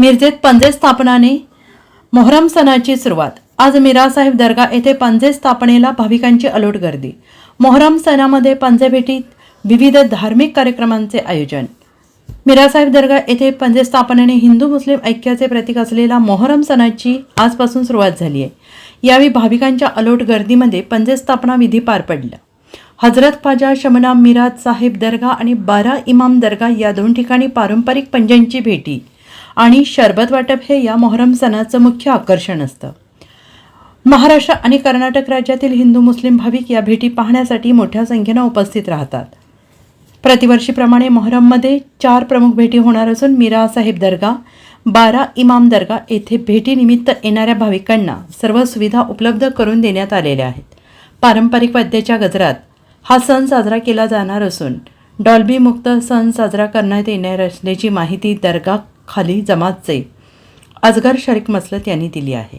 मिरजेत पंजे स्थापनाने मोहरम सणाची सुरुवात. आज मिरासाहेब दर्गा येथे पंजे स्थापनेला भाविकांची अलोट गर्दी. मोहरम सणामध्ये पंजे भेटीत विविध धार्मिक कार्यक्रमांचे आयोजन. मिरासाहेब दर्गा येथे पंजे स्थापनेने हिंदू मुस्लिम ऐक्याचे प्रतीक असलेला मोहरम सणाची आजपासून सुरुवात झाली आहे यावेळी भाविकांच्या अलोट गर्दीमध्ये पंजे स्थापना विधी पार पडला. हजरत ख्वाजा शमना मिराज साहेब दर्गा आणि बारा इमाम दर्गा या दोन ठिकाणी पारंपरिक पंजांची भेटी. आणि शरबत वाटप हे या मोहरम सणाचं मुख्य आकर्षण असतं. महाराष्ट्र आणि कर्नाटक राज्यातील हिंदू मुस्लिम भाविक या भेटी पाहण्यासाठी मोठ्या संख्येनं उपस्थित राहतात. प्रतिवर्षीप्रमाणे मोहरममध्ये चार प्रमुख भेटी होणार असून मीरा साहेब दर्गा बारा इमाम दर्गा येथे भेटीनिमित्त येणाऱ्या भाविकांना सर्व सुविधा उपलब्ध करून देण्यात आलेल्या आहेत. पारंपरिक वाद्याच्या गजरात हा सण साजरा केला जाणार असून डॉल्बीमुक्त सण साजरा करण्यात येणार असल्याची माहिती दर्गा खाली जमातचे अजगर शरीक मसलत यांनी दिली आहे.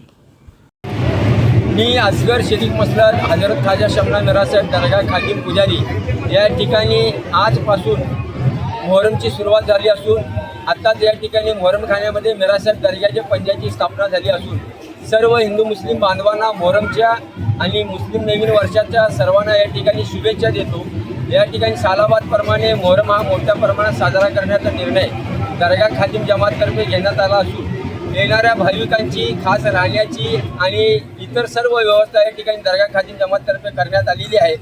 मी असगर शरीफ मसलत हजरत खाजा शमना नरासाहेब दर्गा खालील पुजारी. या ठिकाणी आजपासून मोहरमची सुरुवात झाली असून आत्ताच या ठिकाणी मोहरम खाण्यामध्ये मिरासाहेब दर्ग्याच्या पंजाची स्थापना झाली असून सर्व हिंदू मुस्लिम बांधवांना मोहरमच्या आणि मुस्लिम नवीन वर्षाच्या सर्वांना या ठिकाणी शुभेच्छा देतो. या ठिकाणी सालाबादप्रमाणे मोहरम हा मोठ्या प्रमाणात साजरा करण्याचा निर्णय दर्गा खादिम जमाततर्फे घेण्यात आला असून येणाऱ्या भाविकांची खास राहण्याची आणि इतर सर्व व्यवस्था या ठिकाणी दर्गा खादिम जमाततर्फे करण्यात आलेली आहे.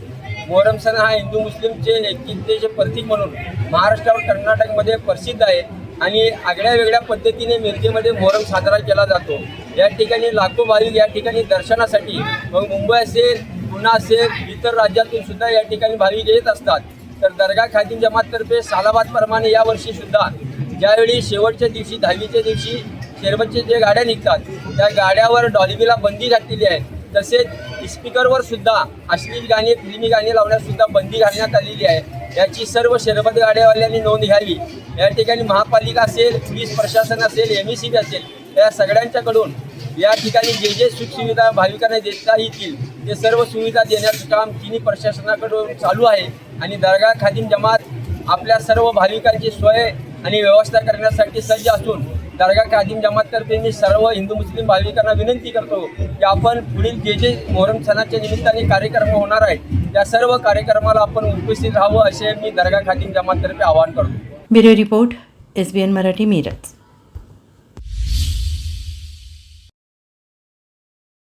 मोहरम सण हा हिंदू मुस्लिमचे एकतेचे प्रतीक म्हणून महाराष्ट्रावर कर्नाटकमध्ये प्रसिद्ध आहे आणि आगळ्या वेगळ्या पद्धतीने मिरजेमध्ये मोहरम साजरा केला जातो. या ठिकाणी लाखो भाविक या ठिकाणी दर्शनासाठी मग मुंबई असेल पुणे असेल इतर राज्यातून सुद्धा या ठिकाणी भाविक येत असतात. तर दर्गा खादिम जमाततर्फे सालाबादप्रमाणे यावर्षी सुद्धा ज्यावेळी शेवटच्या दिवशी दहावीच्या दिवशी शेरबतचे जे गाड्या निघतात त्या गाड्यावर डॉलिबीला बंदी घातलेली आहे. तसेच स्पीकरवर सुद्धा अश्लील गाणी फिल्मी गाणी लावण्यास सुद्धा बंदी घालण्यात आलेली आहे. याची सर्व शरबत गाड्यावाल्यांनी नोंद घ्यावी. या ठिकाणी महापालिका असेल पोलीस प्रशासन असेल एम ई सी बी असेल या सगळ्यांच्याकडून या ठिकाणी जे जे सुखसुविधा भाविकांना देता येतील ते सर्व सुविधा देण्याचं काम तिन्ही प्रशासनाकडून चालू आहे. आणि दर्गा खादिम जमात आपल्या सर्व भाविकांची सोय आणि व्यवस्था करण्यासाठी सज्ज असून दर्गा खादिम जमाततर्फे मी सर्व हिंदू मुस्लिम भाविकांना विनंती करतो की आपण पुढील जे जे मोहरम सणाच्या निमित्ताने कार्यक्रम होणार आहेत त्या सर्व कार्यक्रमाला आपण उपस्थित राहावं असे मी दर्गा खादिम जमाततर्फे आवाहन करतो. Bureau report S B N Marathi Miraj.